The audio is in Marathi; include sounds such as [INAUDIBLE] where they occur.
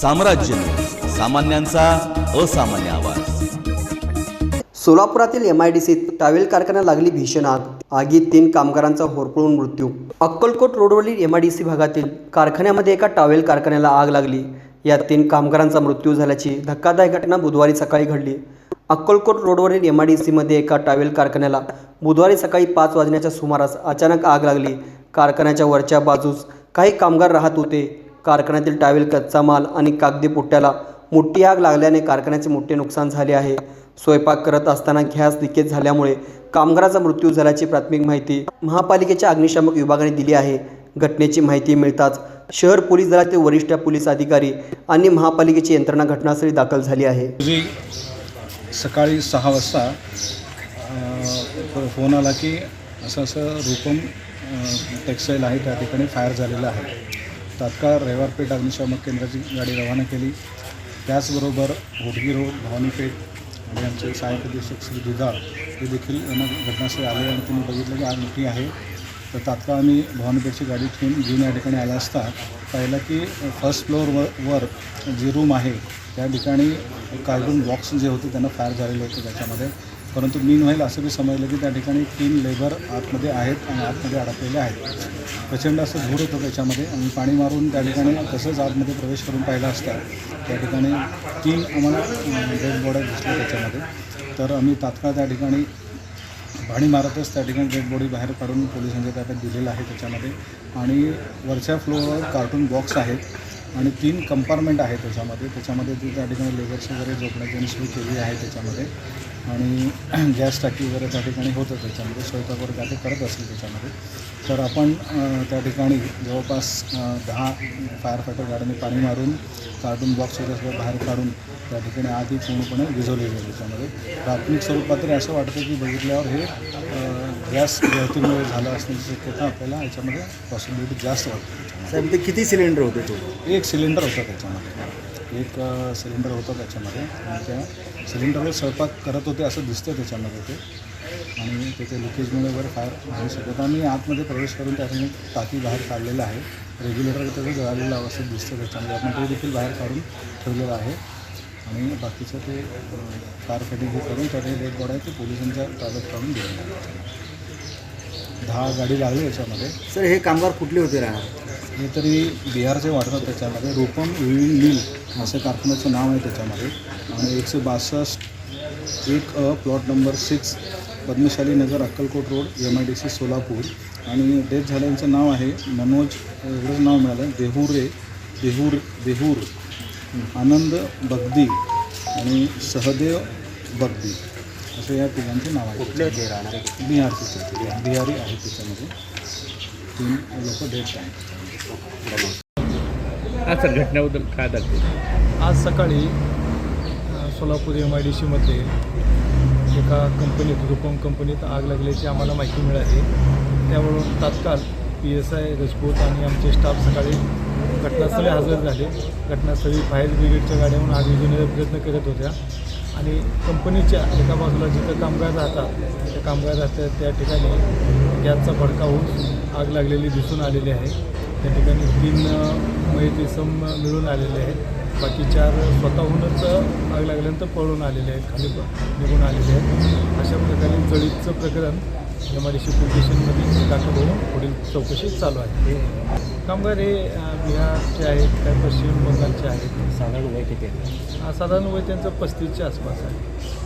साम्राज्य सामान्यांचा असामान्य आवाज. सोलापुरातील एम आय डी सीत टावेल कारखान्यात लागली भीषण आग. आगीत तीन कामगारांचा होरपळून मृत्यू. अक्कलकोट रोडवरील एम आय डी सी भागातील कारखान्यामध्ये एका टावेल कारखान्याला आग लागली. यात तीन कामगारांचा मृत्यू झाल्याची धक्कादायक घटना बुधवारी सकाळी घडली. अक्कलकोट रोडवरील एम आय डी सीमध्ये एका टावेल कारखान्याला बुधवारी सकाळी पाच वाजण्याच्या सुमारास अचानक आग लागली. कारखान्याच्या वरच्या बाजूस काही कामगार राहत होते. कारखान्यातील टावेल कच्चा माल आणि कागदी पुट्ट्याला मोठी आग लागल्याने कारखान्याचे मोठे नुकसान झाले आहे. स्वयंपाक करत असताना गॅस लिकेज झाल्यामुळे कामगाराचा मृत्यू झाल्याची प्राथमिक माहिती महापालिकेच्या अग्निशामक विभागाने दिली आहे. घटनेची माहिती मिळताच शहर पोलीस दलातील वरिष्ठ पोलीस अधिकारी आणि महापालिकेची यंत्रणा घटनास्थळी दाखल झाली आहे. सकाळी सहा वाजता फोन आला की असं असं रूपम अ, टेक्सटाईल आहे त्या ठिकाणी फायर झालेलं आहे. तात्काळ रविवारपेठ अग्निशामक केंद्राची गाडी रवाना केली. त्याचबरोबर होडगी रोड भवानीपेठ आणि आमचे सहाय्यक अधीक्षक श्री दुधाळ हे देखील यांना घटनास्थळी आले आणि त्यांनी बघितलं की आग मोठी आहे. तर तात्काळ आम्ही भवानीपेठची गाडी ठेवून घेऊन या ठिकाणी आला असता पाहिलं की फर्स्ट फ्लोअरवर वर जी रूम आहे त्या ठिकाणी कार्टून बॉक्स जे होते त्यांना फायर झालेले होते त्याच्यामध्ये. परंतु मीन व्हाईल असं मी समजलं की त्या ठिकाणी तीन लेबर आतमध्ये आहेत आणि आतमध्ये अडकलेले आहेत. प्रचंड असं धूर होतं त्याच्यामध्ये आणि पाणी मारून त्या ठिकाणी तसंच आतमध्ये प्रवेश करून पाहिला असता. त्या ठिकाणी तीन आम्हाला डेड बॉड्या दिसल्या त्याच्यामध्ये. तर आम्ही तात्काळ त्या ठिकाणी पाणी मारतच त्या ठिकाणी डेड बॉडी बाहेर काढून पोलिसांच्या ताब्यात दिलेलं आहे त्याच्यामध्ये. आणि वरच्या फ्लोअरवर कार्टून बॉक्स आहेत आणि तीन कंपार्टमेंट आहे त्याच्यामध्ये. त्याच्यामध्ये ती त्या ठिकाणी लेबर्स वगैरे झोपण्याची आणि सोय केली आहे त्याच्यामध्ये. आणि [CLEARS THROAT] गॅस टाकी वगैरे त्या ठिकाणी होतं त्याच्यामध्ये. स्वयंपाक वगैरे त्या ते करत असेल त्याच्यामध्ये. तर आपण त्या ठिकाणी जवळपास दहा फायर फायटर गाड्यांनी पाणी मारून कार्टून बॉक्स वगैरे सगळं बाहेर काढून त्या ठिकाणी आधी पूर्णपणे विझवलेली आहे त्याच्यामध्ये. प्राथमिक स्वरूपात तरी असं वाटतं की बघितल्यावर हे गॅस गळतीमुळे झालं असण्याची शक्यता आपल्याला याच्यामध्ये पॉसिबिलिटी जास्त वाटते. साहेब ते किती सिलेंडर होते तो? एक सिलेंडर होतं त्याच्यामध्ये. एक अ, सिलेंडर होतं त्याच्यामध्ये. आणि त्या सिलेंडरवर स्वयंपाक करत होते असं दिसतं त्याच्यामध्ये ते. आणि त्याच्या लिकेजमुळे वगैरे फायर होऊ शकत आम्ही आतमध्ये प्रवेश करून त्यासाठी टाकी बाहेर काढलेलं आहे. रेग्युलेटर त्याचं जळालेलं अवस्थेत दिसतं त्याच्यामध्ये. आपण ते देखील बाहेर काढून ठेवलेलं आहे. आणि बाकीचं ते फायर फायटिंग करून त्या डेड बॉडी आहे ते पोलिसांच्या ताब्यात काढून दिलेलं आहे. दहा गाडी लागली याच्यामध्ये. सर हे कामगार कुठले होते राहणार? हे तरी बिहारचे वाटतात त्याच्यामध्ये. रूपम विविंग मिल असं कारखान्याचं नाव आहे त्याच्यामध्ये. आणि एकशे बासष्ट एक अ plot number six Padmashali Nagar Akkalkot road M I D C Solapur. आणि डेथ झाल्याचं नाव आहे मनोज एवढंच नाव मिळालं. देहुरे देहूर देहूर आनंद बगदी आणि सहदेव बगदी. असं या तिघांचे नाव आहे. कुठले होते राहणार बिहारचे ते. बिहारी आहे त्याच्यामध्ये तीन लोक डेथ आहेत हा सर घटनेबद्दल काय दाखवेल? आज सकाळी सोलापूर एम आय डी सीमध्ये एका कंपनीत रुपम कंपनीत आग लागल्याची आम्हाला माहिती मिळाली. त्यावरून तात्काळ पी एस आय रजपूत आणि आमचे स्टाफ सकाळी घटनास्थळी हजर झाले. घटनास्थळी फायर ब्रिगेडच्या गाड्याहून आग विझवण्याचा प्रयत्न करत होत्या. आणि कंपनीच्या एका बाजूला जिथं कामगार राहतात त्या कामगार राहतात त्या ठिकाणी गॅसचा भडका होऊन आग लागलेली दिसून आलेली आहे. त्या ठिकाणी तीन अ, मयत इसम मिळून आलेले आहेत. बाकी चार स्वतःहूनच आग लागल्यानंतर पळून आलेले आहेत खाली निघून आलेले आहेत. अशा प्रकारे जळीतचं प्रकरण M I D C police स्टेशनमध्ये दाखल होऊन पुढील चौकशी चालू आहे. कामगार हे बिहारचे आहेत काय पश्चिम बंगालचे आहेत? साधारण वय किती आहे? साधारण वय त्यांचं पस्तीसच्या आसपास आहे.